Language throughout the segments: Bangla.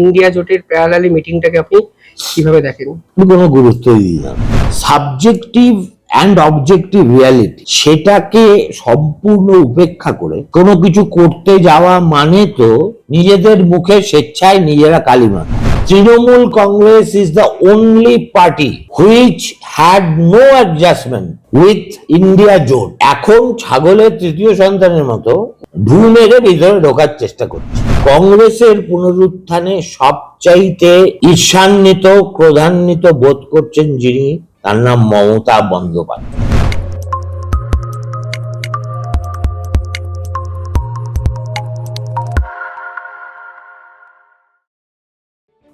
ইন্ডিয়া জোটের প্যারালালি মিটিংটাকে আপনি কীভাবে দেখেন? কোনো গুরুত্বই দিই না। সাবজেক্টিভ অ্যান্ড অবজেক্টিভ রিয়ালিটি সেটাকে সম্পূর্ণ উপেক্ষা করে কোনো কিছু করতে যাওয়া মানে তো নিজেদের মুখে স্বেচ্ছায় নিজেরা কালিমা। Trinamool Congress is the only party which had no adjustment with India জোট। এখন ছাগলের তৃতীয় সন্তানের মতো ঢু মেরে ভিতরে ঢোকার চেষ্টা করছে। কংগ্রেসের পুনরুত্থানে সবচাইতে ঈর্ষান্বিত, ক্রোধান্বিত বোধ করছেন যিনি, তার নাম মমতা বন্দ্যোপাধ্যায়।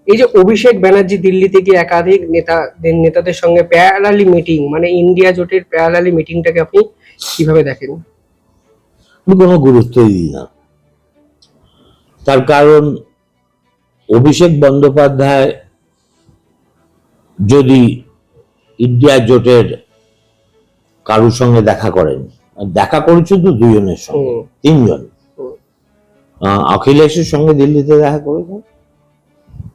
এই যে অভিষেক ব্যানার্জি দিল্লি থেকে একাধিক নেতাদের নেতাদের সঙ্গে প্যারালালি মিটিং মানে ইন্ডিয়া জোটের প্যারালালি মিটিংটাকে আপনি কীভাবে দেখেন? আমি কোনো গুরুত্বই দিই না। তার কারণ অভিষেক বন্দ্যোপাধ্যায় যদি ইন্ডিয়া জোটের কারুর সঙ্গে দেখা করেন দেখা করেছে তো দুজনের সঙ্গে তিনজন। অখিলেশের সঙ্গে দিল্লিতে দেখা করেছেন।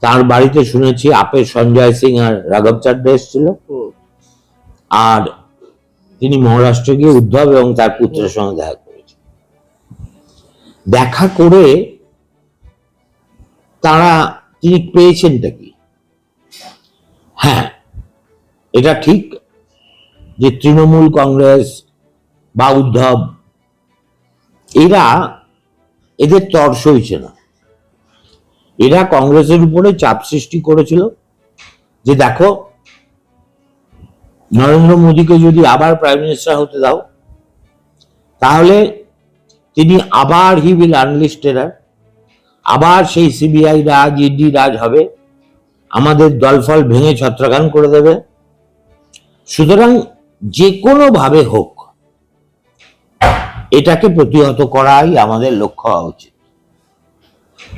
তার বাড়িতে শুনেছি আপের সঞ্জয় সিং আর রাঘব চাড্ডা এসেছিল। আর তিনি মহারাষ্ট্রে গিয়ে উদ্ধব এবং তার পুত্রের সঙ্গে দেখা দেখা করে তারা তিনি পেয়েছেনটা কি? হ্যাঁ এটা ঠিক যে তৃণমূল কংগ্রেস বা উদ্ধব, এরা এদের তর সইছে না। এরা কংগ্রেসের উপরে চাপ সৃষ্টি করেছিল যে দেখো, নরেন্দ্র মোদীকে যদি আবার প্রাইম মিনিস্টার হতে দাও, তাহলে তিনি আবার হি উইল আনলিস্ট টেরার। আবার সেই সিবিআই রাজ, ইডি রাজ হবে। আমাদের দলফল ভেঙে ছত্রখান করে দেবে। সুতরাং যে কোনো ভাবে হোক, এটাকে প্রতিহত করাই আমাদের লক্ষ্য হওয়া উচিত।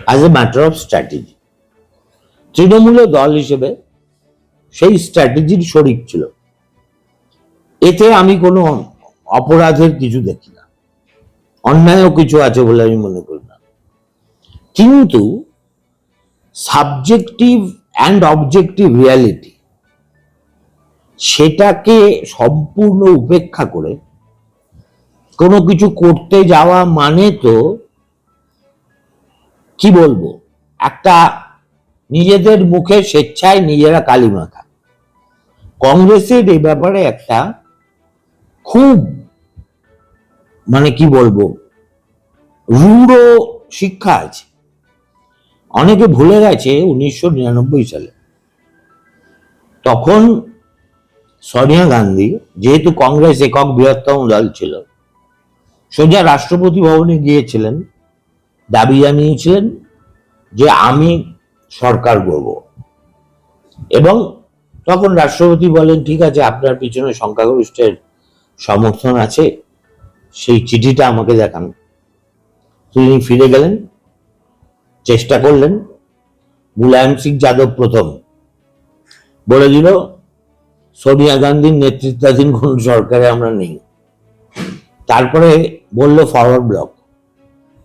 As a matter of strategy তৃণমূলের দল হিসেবে সেই স্ট্র্যাটেজির শরিক ছিল। এতে আমি কোনো অপরাধের কিছু দেখি না। অন্যায়ও কিছু আছে বলে আমি মনে করি না। কিন্তু সাবজেক্টিভ অ্যান্ড অবজেক্টিভ রিয়ালিটি সেটাকে সম্পূর্ণ উপেক্ষা করে কোনো কিছু করতে যাওয়া মানে তো কি বলব? একটা নিজেদের মুখে স্বেচ্ছায় নিজেরা কালি মাখা কংগ্রেসের এই ব্যাপারে একটা খুব মানে কি বলব? রূঢ় শিক্ষা আছে। অনেকে ভুলে গেছে উনিশশো নিরানব্বই সালে। তখন সোনিয়া গান্ধী যেহেতু কংগ্রেস একক বৃহত্তম দল ছিল, সোজা রাষ্ট্রপতি ভবনে গিয়েছিলেন, দাবি জানিয়েছিলেন যে আমি সরকার করব এবং তখন রাষ্ট্রপতি বলেন, ঠিক আছে, আপনার পিছনে সংখ্যাগরিষ্ঠের সমর্থন আছে। সেই চিঠিটা আমাকে দেখান। তিনি ফিরে গেলেন, চেষ্টা করলেন। মুলায়ম সিং যাদব প্রথম। বলে দিল, সোনিয়া গান্ধীর নেতৃত্বাধীন কোন সরকারে আমরা নেই। তারপরে বলল ফরওয়ার্ড ব্লক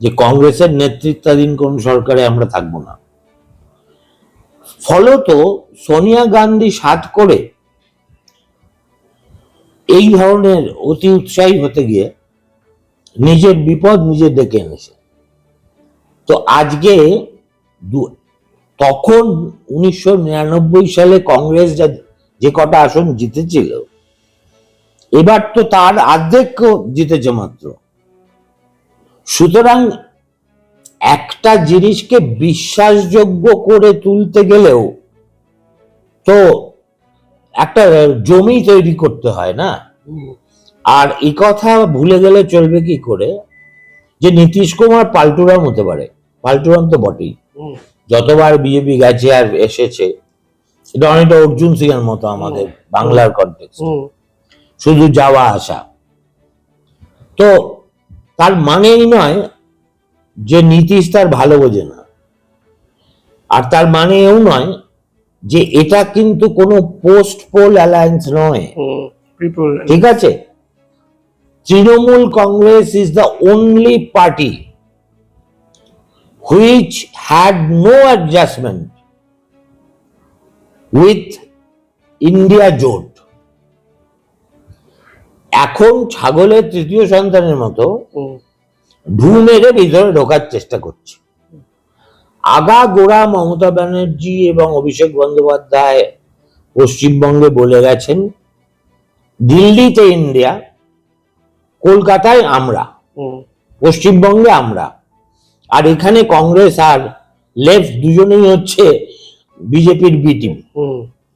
যে কংগ্রেসের নেতৃত্বাধীন কোন সরকারে আমরা থাকব না। ফলত সোনিয়া গান্ধী সাত করে এই ধরনের অতি উৎসাহী হতে গিয়ে নিজের বিপদ নিজে ডেকে এনেছে। তো আজকে তখন উনিশশো নিরানব্বই সালে কংগ্রেস যা, যে কটা আসন জিতেছিল, এবার তো তার অর্ধেক জিতেছে মাত্র। সুতরাং একটা জিনিসকে বিশ্বাসযোগ্য করে তুলতে গেলেও তো একটা জমি তৈরি করতে হয় না। আর এই কথা ভুলে গেলে চলবে কি করে? যে নীতিশ কুমার পাল্টুরাম হতে পারে। পাল্টুরাম তো বটেই। যতবার বিজেপি গেছে আর এসেছে এটা অনেকটা অর্জুন সিং এর মতো আমাদের বাংলার কন্টেক্স শুধু যাওয়া আসা। তো তার মানেই নয় যে নীতিশ তার ভালো বোঝে না। আর তার মানে এও নয় যে এটা কিন্তু কোনো পোস্ট পোল অ্যালায়েন্স নয় ঠিক আছে? Trinamool Congress is the only party which had no adjustment with India জোট এখন ছাগলের তৃতীয় সন্তানের মতো ঢু মেরে ভিতরে ঢোকার চেষ্টা করছে। আগা গোড়া মমতা ব্যানার্জি এবং অভিষেক বন্দ্যোপাধ্যায় পশ্চিমবঙ্গে বলে গেছেন দিল্লিতে ইন্ডিয়া কলকাতায় আমরা পশ্চিমবঙ্গে আমরা আর এখানে কংগ্রেস আর লেফট দুজনেই হচ্ছে বিজেপির বি টিম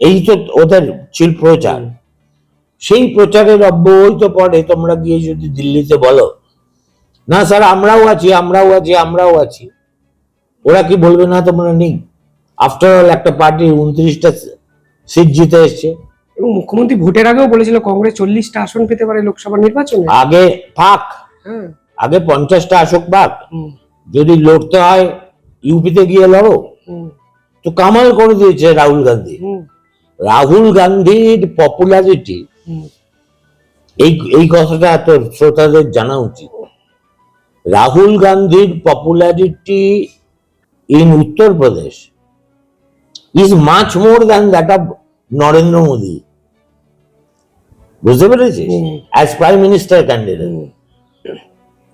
এই তো ওদের ছিল প্রচার। সেই প্রচারের অব্যবহিত পরে তোমরা গিয়ে যদি দিল্লিতে বলো না স্যার আমরাও আছি আমরাও আছি আমরাও আছি। ওরা কি বলবে না তোমরা নেই। আফটার অল একটা পার্টি উনত্রিশটা সিট জিতে এসছে। এবং মুখ্যমন্ত্রী ভোটের আগেও বলেছিল কংগ্রেস চল্লিশটা আসন পেতে পারে লোকসভা নির্বাচনে। আগে ফাঁক হ্যাঁ। আগে পঞ্চাশটা আসক পাক যদি লড়তে হয় ইউপিতে গিয়ে লড়ো। তো কামাল করে দিয়েছে রাহুল গান্ধী। রাহুল গান্ধীর পপুলারিটি এই এই কথাটা তোর শ্রোতাদের জানা উচিত। রাহুল গান্ধীর popularity in Uttar Pradesh is much more than that of Narendra Modi. বুঝতে পেরেছিস? Hmm. As prime minister candidate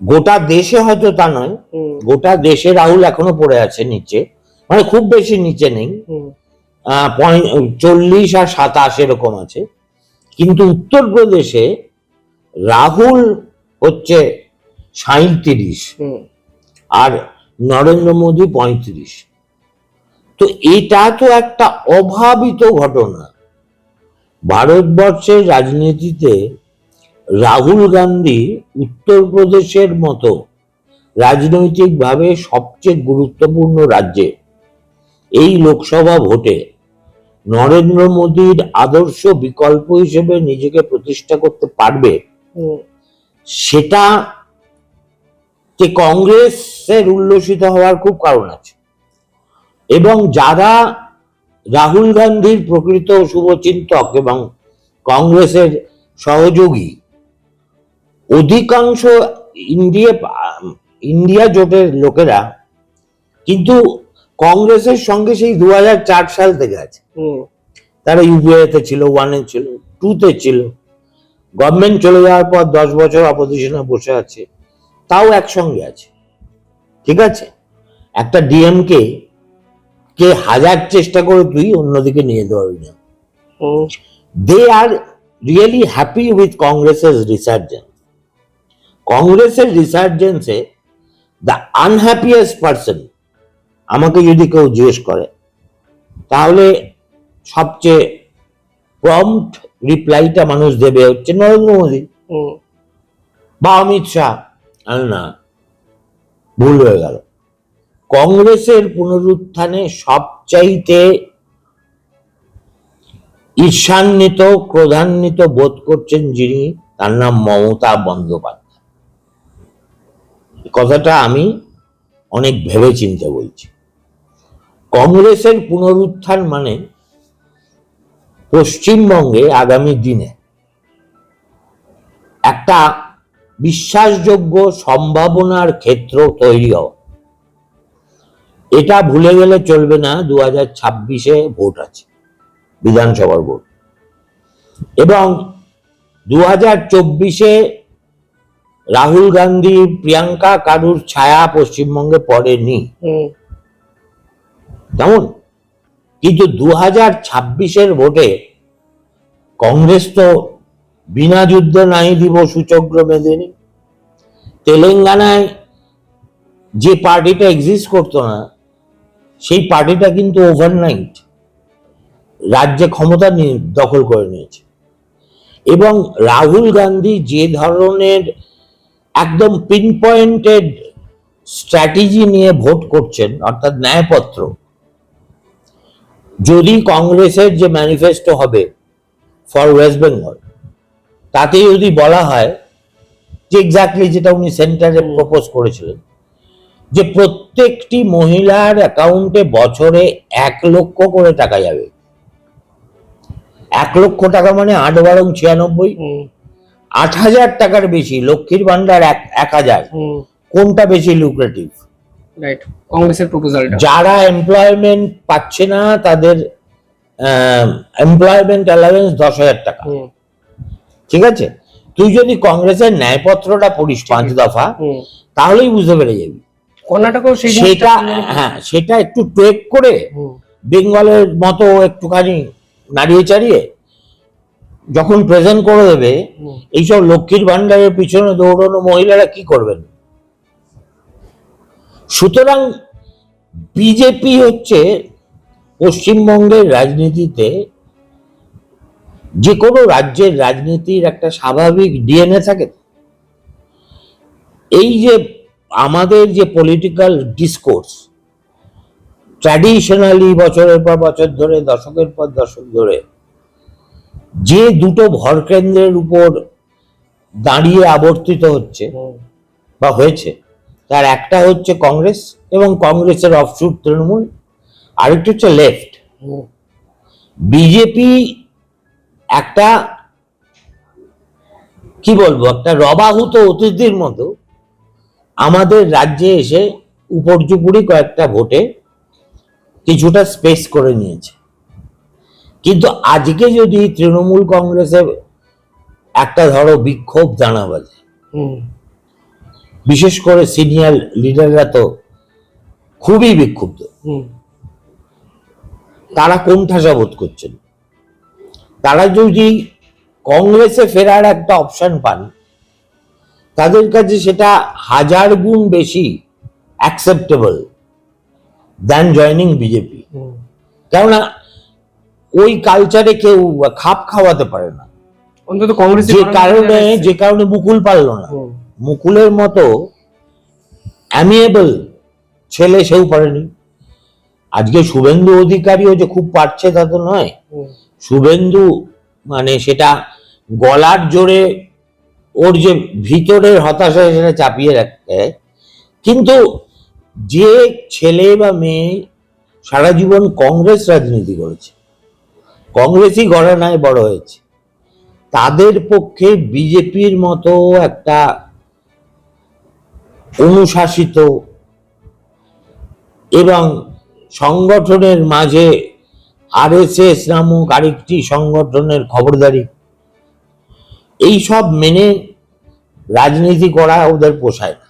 গোটা দেশে হয়তো তা নয়। গোটা দেশে রাহুল এখনও পড়ে আছে নিচে। মানে খুব বেশি নিচে নেই। চল্লিশ আর সাতাশ এরকম আছে। কিন্তু উত্তরপ্রদেশে রাহুল হচ্ছে সাঁত্রিশ আর নরেন্দ্র মোদী পঁয়ত্রিশ। তো এটা তো একটা অভাবিত ঘটনা। ভারতবর্ষের রাজনীতিতে রাহুল গান্ধী উত্তরপ্রদেশের মতো রাজনৈতিকভাবে সবচেয়ে গুরুত্বপূর্ণ রাজ্যে। এই লোকসভা ভোটে নরেন্দ্র মোদীর আদর্শ বিকল্প হিসেবে নিজেকে প্রতিষ্ঠা করতে পারবে? সেটা যে কংগ্রেসের উল্লসিত হওয়ার খুব কারণ আছে। এবং যারা রাহুল গান্ধীর প্রকৃত শুভচিন্তক এবং কংগ্রেসের সহযোগী। অধিকাংশ ইন্ডিয়া ইন্ডিয়া জোটের লোকেরা কিন্তু কংগ্রেসের সঙ্গে সেই দু হাজার চার সাল থেকে আছে। হুম, তারা ইউপিআইতে ছিল ওয়ানে ছিল টুতে ছিল। গভর্নমেন্ট চলে যাওয়ার পর দশ বছর অপোজিশনে বসে আছে তাও একসঙ্গে আছে। ঠিক আছে? একটা ডিএমকে কে হাজার চেষ্টা করে তুই অন্যদিকে নিয়ে পারবি না। They are really happy with কংগ্রেসের রিসার্জেন্স কংগ্রেসের রিসার্জেন্সে দ্য আনহ্যাপিয়েস্ট পার্সন আমাকে যদি কেউ জিজ্ঞেস করে তাহলে সবচেয়ে প্রম্পট রিপ্লাইটা মানুষ দেবে হচ্ছে নরেন্দ্র মোদী। বা অমিত শাহ। না ভুল হয়ে গেল। কংগ্রেসের পুনরুত্থানে সবচাইতে ঈর্ষান্বিত, ক্রোধান্বিত বোধ করছেন যিনি, তার নাম মমতা বন্দ্যোপাধ্যায়। কথাটা আমি অনেক ভেবে চিন্তে বলছি। কংগ্রেসের পুনরুত্থান মানে পশ্চিমবঙ্গে আগামী দিনে একটা বিশ্বাসযোগ্য সম্ভাবনার ক্ষেত্র তৈরি হওয়া। এটা ভুলে গেলে চলবে না দু হাজার ছাব্বিশে ভোট আছে বিধানসভার ভোট। এবং দু হাজার চব্বিশে রাহুল গান্ধী প্রিয়াঙ্কা কারুর ছায়া পশ্চিমবঙ্গে পড়েনি। কেমন? কিন্তু দু হাজার ছাব্বিশের ভোটে কংগ্রেস তো বিনা যুদ্ধে নাই দিব সূচক্র মেদিনী তেলেঙ্গানায় যে পার্টিটা এক্সিস্ট করতো না সেই পার্টিটা কিন্তু ওভারনাইট রাজ্যে ক্ষমতা দখল করে নিয়েছে। এবং রাহুল গান্ধী যে ধরনের একদম পিন পয়েন্টেড স্ট্র্যাটেজি নিয়ে ভোট করছেন, অর্থাৎ ন্যায়পত্র, যদি কংগ্রেসের যে ম্যানিফেস্টো হবে ফর ওয়েস্ট বেঙ্গল তাতে যদি বলা হয় যে এক্স্যাক্টলি যেটা উনি সেন্টারে প্রপোজ করেছিলেন যে প্রত্যেকটি মহিলার অ্যাকাউন্টে বছরে এক লক্ষ করে টাকা যাবে। এক লক্ষ টাকা মানে আট বারং ছিয়ানব্বই। আট হাজার টাকার বেশি লক্ষ্মীর ভান্ডার এক এক হাজার। কোনটা বেশি লুক্রেটিভ রাইট কংগ্রেসের প্রপোজালটা যারা এমপ্লয়মেন্ট পাচ্ছে না তাদের এমপ্লয়মেন্ট অ্যালাউন্স দশ হাজার টাকা। ঠিক আছে? তুই যদি কংগ্রেসের ন্যায়পত্রটা পড়িস পাঁচ দফা তাহলেই বুঝতে পেরে যাবি। কর্ণাটকেও সেটা জিনিসটা হ্যাঁ সেটা একটু ট্রেক করে বেঙ্গলের মতো একটুখানি নাড়িয়ে চাড়িয়ে যখন প্রেজেন্ট করে দেবে এইসব লক্ষ্মীর ভান্ডারের পিছনে দৌড়ানো মহিলারা কি করবেন? সুতরাং বিজেপি হচ্ছে পশ্চিমবঙ্গের রাজনীতিতে যে কোনো রাজ্যের রাজনীতির একটা স্বাভাবিক ডিএনএ থাকে। এই যে আমাদের যে পলিটিক্যাল ডিসকোর্স ট্র্যাডিশনালি বছরের পর বছর ধরে দশকের পর দশক ধরে যে দুটো ভরকেন্দ্রের উপর দাঁড়িয়ে আবর্তিত হচ্ছে বা হয়েছে তার একটা হচ্ছে কংগ্রেস এবং কংগ্রেসের অফশুট তৃণমূল আরেকটা হচ্ছে লেফট বিজেপি একটা কি বলব একটা রবাহুত অতিথির মতো আমাদের রাজ্যে এসে উপর্যুপুরি কয়েকটা ভোটে কিছুটা স্পেস করে নিয়েছে। কিন্তু আজকে যদি তৃণমূল কংগ্রেসে একটা ধরো বিক্ষোভ দাঁড়া বাজে বিশেষ করে সিনিয়র লিডাররা তো খুবই বিক্ষুব্ধ। হুম। তারা কোন ঠাসা বোধ করছেন। তারা যদি কংগ্রেসে ফেরার একটা অপশন পান তাদের কাছে সেটা হাজার গুণ বেশি অ্যাকসেপ্টেবল দ্যান জয়নিং বিজেপি কেননা ওই কালচারে কেউ খাপ খাওয়াতে পারে না। অন্তত কংগ্রেস যে কারণে যে কারণে মুকুল পারল না। মুকুলের মতো অ্যামিয়েবল ছেলে সেও পারেনি। আজকে শুভেন্দু অধিকারীও যে খুব পারছে তা তো নয়। শুভেন্দু মানে সেটা গলার জোরে ওর যে ভিতরের হতাশা সেটা চাপিয়ে রাখতে কিন্তু যে ছেলে বা মেয়ে সারা জীবন কংগ্রেস রাজনীতি করেছে, কংগ্রেসই ঘরানায় বড় হয়েছে, তাদের পক্ষে বিজেপির মতো একটা অনুশাসিত এবং সংগঠনের মাঝে আরএসএস নামক আরেকটি সংগঠনের খবরদারি এইসব মেনে রাজনীতি করা ওদের পোষায় না।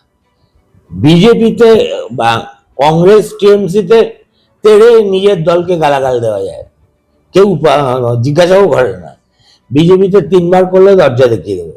বিজেপিতে বা কংগ্রেস, টিএমসিতে তেড়ে নিজের দলকে গালাগাল দেওয়া যায়। কেউ জিজ্ঞাসাও করে না। বিজেপিতে তিনবার করলে দরজা দেখিয়ে দেবে।